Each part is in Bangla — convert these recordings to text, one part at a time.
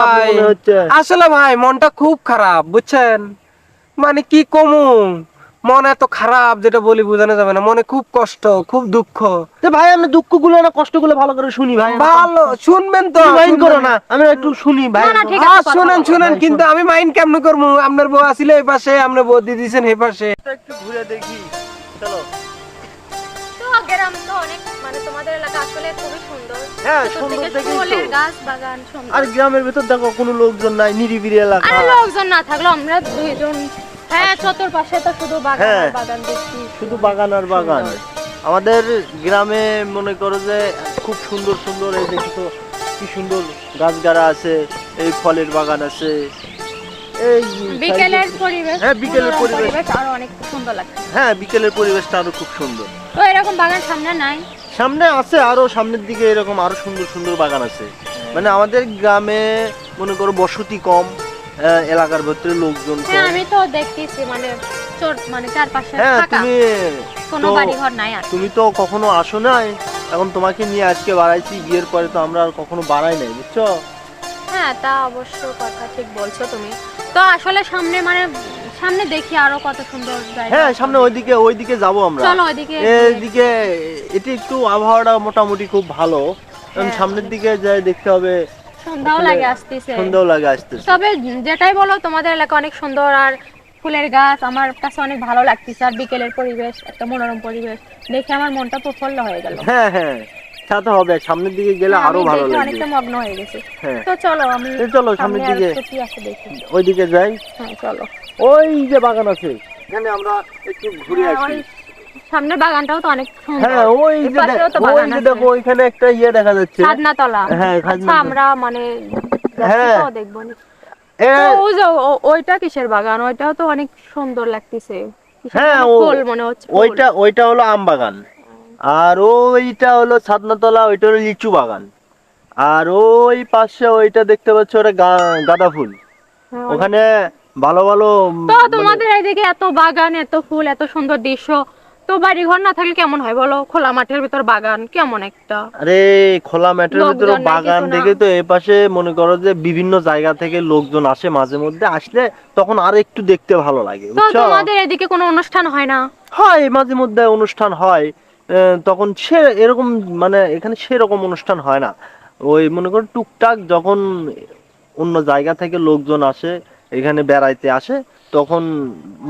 ভাই আসলে ভাই মনটা খুব খারাপ বুঝছেন? মানে কি কমু? মন এত খারাপ যেটা বলি বোঝানো যাবে না। মনে খুব কষ্ট খুব দুঃখ। তো ভাই আমরা দুঃখগুলো না কষ্টগুলো ভালো করে শুনি ভাই। ভালো শুনবেন তো মাইন্ড করো না আমরা একটু শুনি ভাই। না, না, ঠিক আছে, কথা শুনেন শুনেন কিন্তু আমি মাইন্ড কেমন করব? আপনার বউ আসলে এই পাশে আপনার বউ দিয়ে দিয়েছেন এই পাশে। একটু ঘুরে দেখি চলো। মানে তোমাদের এলাকা আসলে খুবই সুন্দর। হ্যাঁ, সুন্দর দেখেই গাছ বাগান সুন্দর। আর গ্রামের ভেতর দেখো কোনো লোকজন নাই নিরিবিলি এলাকা। আরে লোকজন না থাকল আমরা দুইজন হ্যাঁ চতুর্পাশে তো শুধু বাগান হ্যাঁ। বাগান দেখছি। শুধু বাগান আর বাগান। আমাদের গ্রামে মনে করো যে খুব সুন্দর সুন্দর এই দেখি তো কি সুন্দর গাছগাড়া আছে এই ফলের বাগান আছে। এই বিকেলের পরিবেশ হ্যাঁ, বিকেলের পরিবেশ। আরও অনেক সুন্দর লাগছে। হ্যাঁ বিকেলের পরিবেশটা আরও খুব সুন্দর। তো এরকম বাগান সামনে নাই। সামনে আছে আরও সামনের দিকে এরকম আরও সুন্দর সুন্দর বাগান আছে। মানে আমাদের গ্রামে মনে করো বসতি কম এলাকার ভেতরে লোকজন হ্যাঁ আমি তো দেখতেছি মানে মানে চারপাশে হ্যাঁ তুমি কোনো বাড়ি ঘর নাই আর। তুমি তো কখনো আসো নাই? এখন তোমাকে নিয়ে আজকে বাড়াইছি বিয়ের পরে তো আমরা আর কখনো বাড়াই নাই বুঝছ? হ্যাঁ তা অবশ্য কথা ঠিক বলছো তুমি। তো আসলে সামনে মানে সামনে দেখি আরও কত সুন্দর জায়গা হ্যাঁ সামনে ওইদিকে ওইদিকে যাব আমরা। চলো ওইদিকে এদিকে এটি একটু আবহাওয়াটা মোটামুটি খুব ভালো। হ্যাঁ। সামনের দিকে যাই দেখতে হবে সন্ধ্যাও লাগে আসতেছে। সন্ধ্যাও লাগে আসতেছে। তবে যেটাই বলো তোমাদের এলাকা অনেক সুন্দর আর ফুলের গাছ আমার কাছে অনেক ভালো লাগতেছে আর বিকেলের পরিবেশ একটা মনোরম পরিবেশ। দেখে আমার মনটা প্রফুল্ল হয়ে গেল। হ্যাঁ হ্যাঁ তা তো হবে সামনের দিকে গেলে হ্যাঁ, আরও ভালো লাগবে। অনেকটা মগ্ন হয়ে গেছে। হ্যাঁ। তো চলো আমি চলো সামনের দিকে ওইদিকে যাই। হ্যাঁ চলো। ওই যে বাগান আছে। এখানে আমরা একটু ঘুরে হ্যাঁ, আসি। সামনের বাগানটাও তো অনেক সুন্দর। হ্যাঁ ওই যে এপাশেও দে- তো ওই যে দেখো ওইখানে একটা ইয়ে দেখা যাচ্ছে। সাদনাতলা হ্যাঁ, আচ্ছা আমরা মানে হ্যাঁ। দেখব ওইটা কিসের বাগান? ওইটাও তো অনেক সুন্দর লাগতেছে। হ্যাঁ, মনে হচ্ছে ওইটা ওইটা হলো আম বাগান। আর ওইটা হলো ছাদনাতলা ওইটা হলো লিচু বাগান। আর ওই পাশে ওইটা দেখতে পাচ্ছ ওটা গা- গাঁদা ফুল। ওখানে ভালো ভালো তো মানে- তোমাদের এদিকে এত বাগান এত ফুল এত সুন্দর দৃশ্য তো বাড়ি ঘর না থাকলে কেমন হয় বলো? খোলা মাঠের ভিতর বাগান কেমন একটা? আরে খোলা মাঠের ভিতরে বাগান দেখে তো এ পাশে মনে করো যে বিভিন্ন জায়গা থেকে লোকজন আসে মাঝে মধ্যে। আসলে তখন আর একটু দেখতে ভালো লাগে তো তোমাদের এদিকে কোনো অনুষ্ঠান হয় না? হয় মাঝে মধ্যে অনুষ্ঠান হয়। তখন সে এরকম মানে এখানে সেরকম অনুষ্ঠান হয় না। ওই মনে করো টুকটাক যখন অন্য জায়গা থেকে লোকজন আসে এখানে বেড়াইতে আসে তখন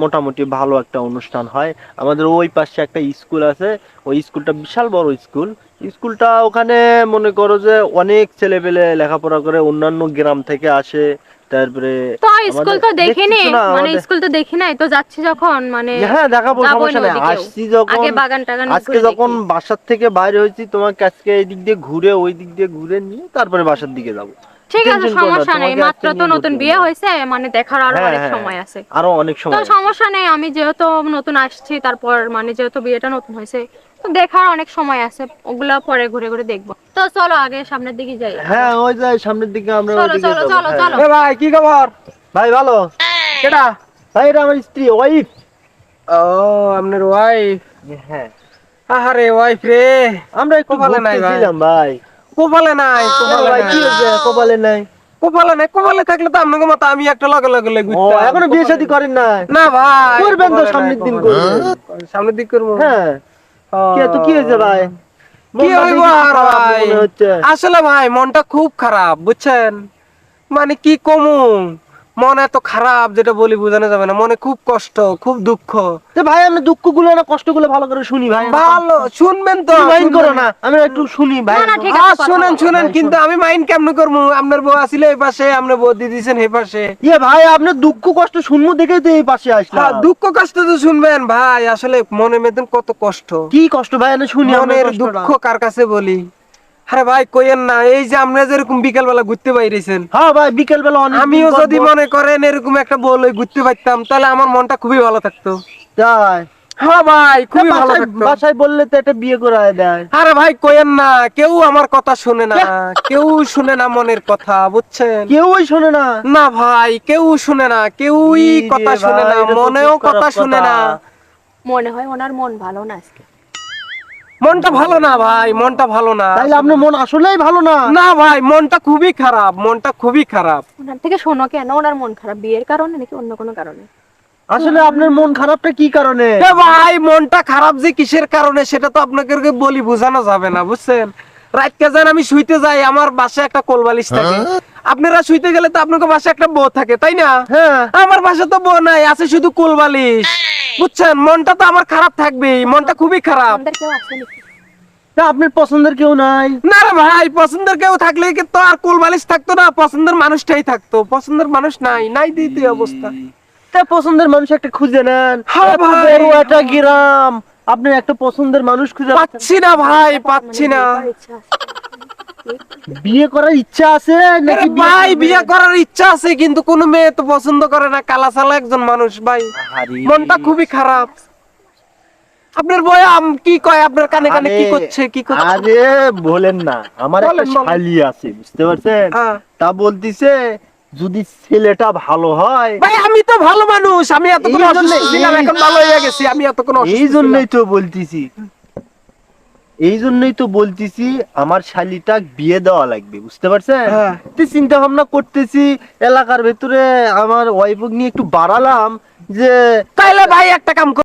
মোটামুটি ভালো একটা অনুষ্ঠান হয়। আমাদের ওই পাশে একটা স্কুল আছে ওই স্কুলটা বিশাল বড় স্কুল। স্কুলটা ওখানে মনে করো যে অনেক ছেলেপেলে লেখাপড়া করে অন্যান্য গ্রাম থেকে আসে তারপরে তো স্কুল তো দেখিনি মানে স্কুল তো দেখি নাই তো যাচ্ছি যখন মানে হ্যাঁ দেখাবো সমস্যা না আসছি যখন আগে বাগান টাগান আজকে যখন বাসার থেকে বাইরে হয়েছি তোমাকে আজকে এই দিক দিয়ে ঘুরে ওই দিক দিয়ে ঘুরে নিয়ে তারপরে বাসার দিকে যাব। ঠিক আছে সমস্যা নেই মাত্র তো নতুন বিয়ে হয়েছে মানে দেখার আরও হ্যাঁ, অনেক হ্যাঁ। সময় আছে। আরও অনেক সময় আছে। সমস্যা নেই আমি যেহেতু নতুন আসছি তারপর মানে যেহেতু বিয়েটা নতুন হয়েছে তো দেখার অনেক সময় আছে ওগুলা পরে ঘুরে ঘুরে দেখব। তো চলো আগে সামনের দিকে যাই। হ্যাঁ ওই যে সামনের দিকে আমরা চলো, চলো, চলো, হ্যাঁ। চলো। এ ভাই কি খবর? ভাই ভালো? কেডা? ভাই এটা আমার স্ত্রী ওয়াইফ। ও আপনার ওয়াইফ হ্যাঁ। আহারে ওয়াইফ রে। আমরা একটু কপালে নাই ভাই। কোপালে নাই কপালে নাই কি হয়েছে? কপালে নাই। কপালে নাই কোপালে থাকলে তো আপনাকে মতো আমি একটা লগে লগে লেগে এখনও বিয়ে শাদী করেন না না ভাই করবেন তো সামনের দিন করবেন। সামনের দিক করব। হ্যাঁ। কি তো কি হয়েছে ভাই? কি হইব আর ভাই? আসলে ভাই মনটা খুব খারাপ বুঝছেন? মানে কি কমু? মন এত খারাপ যেটা বলি বোঝানো যাবে না। মনে খুব কষ্ট খুব দুঃখ। তো ভাই আমরা দুঃখগুলো না কষ্টগুলো ভালো করে শুনি ভাই। ভালো শুনবেন তো মাইন্ড করো না আমরা একটু শুনি ভাই। না, না, ঠিক হ্যাঁ, আছে, কথা শুনেন শুনেন কিন্তু আমি মাইন্ড কেমন করব? আপনার বউ আসলে এই পাশে আপনার বউ দিয়ে দিয়েছেন এই পাশে। ইয়ে ভাই আপনার দুঃখ কষ্ট শুনব দেখেই তো এই পাশে হ্যাঁ, আসলাম দুঃখ কষ্ট তো শুনবেন ভাই। আসলে মনে মেদিন কত কষ্ট। কি কষ্ট ভাই আমি শুনি মনের দুঃখ দুঃখ কার কাছে বলি? আরে ভাই কইেন না এই যে আমরা যেরকম বিকেল বেলা ঘুরতে বাইরেছেন। হ্যাঁ ভাই বিকেল বেলা অনেক আমিও যদি মনে করেন এরকম একটা বল ঘুরতে পারতাম তাহলে আমার মনটা খুবই ভালো থাকতো। তাই হ্যাঁ ভাই খুবই ভালো থাকতো। বাসায় বললে তো একটা বিয়ে করায় দেয়। আরে ভাই কইেন না কেউ আমার কথা শুনে না কেউ শুনে না মনের কথা বুঝছেন? কেউই শোনে না। না ভাই কেউ শুনে না কেউই কথা শুনে না মনেও কথা শুনে না। মনে হয় ওনার মন ভালো না আজকে। মনটা ভালো না ভাই মনটা ভালো না। তাইলে আপনার মন আসলেই ভালো না? না ভাই মনটা খুবই খারাপ মনটা খুবই খারাপ। ওনার থেকে শোনো কেন ওনার মন খারাপ বিয়ের কারণে নাকি অন্য কোনো কারণে? আসলে আপনার মন খারাপটা কি কারণে? এ ভাই মনটা খারাপ যে কিসের কারণে সেটা তো আপনাকে বলি বোঝানো যাবে না বুঝছেন? রাতকে যান আমি শুইতে যাই আমার বাসায় একটা কোলবালিশ থাকে। আপনারা শুইতে গেলে তো আপনাকে বাসায় একটা বউ থাকে তাই না? হ্যাঁ। আমার বাসায় তো বউ নাই আছে শুধু কোলবালিশ। বুঝছেন মনটা তো আমার খারাপ থাকবেই মনটা খুবই খারাপ। আমাদের কেউ আছে নাকি? তা আপনার পছন্দের কেউ নাই। না রে ভাই পছন্দের কেউ থাকলে কি তো আর কোলবালিশ থাকতো না? পছন্দের মানুষটাই থাকতো পছন্দের মানুষ নাই নাই দিতে অবস্থা। তা পছন্দের মানুষ একটা খুঁজে নেন। হ্যাঁ ভাই। একটা গ্রাম। আপনি একটা পছন্দের মানুষ খুঁজে পাচ্ছি না ভাই পাচ্ছি না। বিয়ে করার ইচ্ছা আছে। নাকি ভাই বিয়ে করার ইচ্ছা আছে কিন্তু কোনো মেয়ে তো পছন্দ করে না। কালা সালা একজন মানুষ ভাই। মনটা খুবই খারাপ। আপনার বয় আম- কি কয়? আপনার কানে কানে কি করছে কি করছে? আরে বলেন না। আমার একটা। শালি আছে বুঝতে পারছেন? হ্যাঁ। তা বলতিছে যদি ছেলেটা ভালো হয় ভাই আমি তো ভালো মানুষ আমি এতক্ষণ অসুস্থ ছিলাম এখন ভালো হয়ে গেছি আমি এতক্ষণ অসুস্থ এই জন্যই তো বলতিছি। এই জন্যই তো বলতেছি আমার শালিটা বিয়ে দেওয়া লাগবে বুঝতে পারছেন? তুই তো চিন্তা ভাবনা করতেছি এলাকার ভেতরে আমার ওয়াইফ নিয়ে একটু বাড়ালাম যে তাইলে ভাই একটা কাম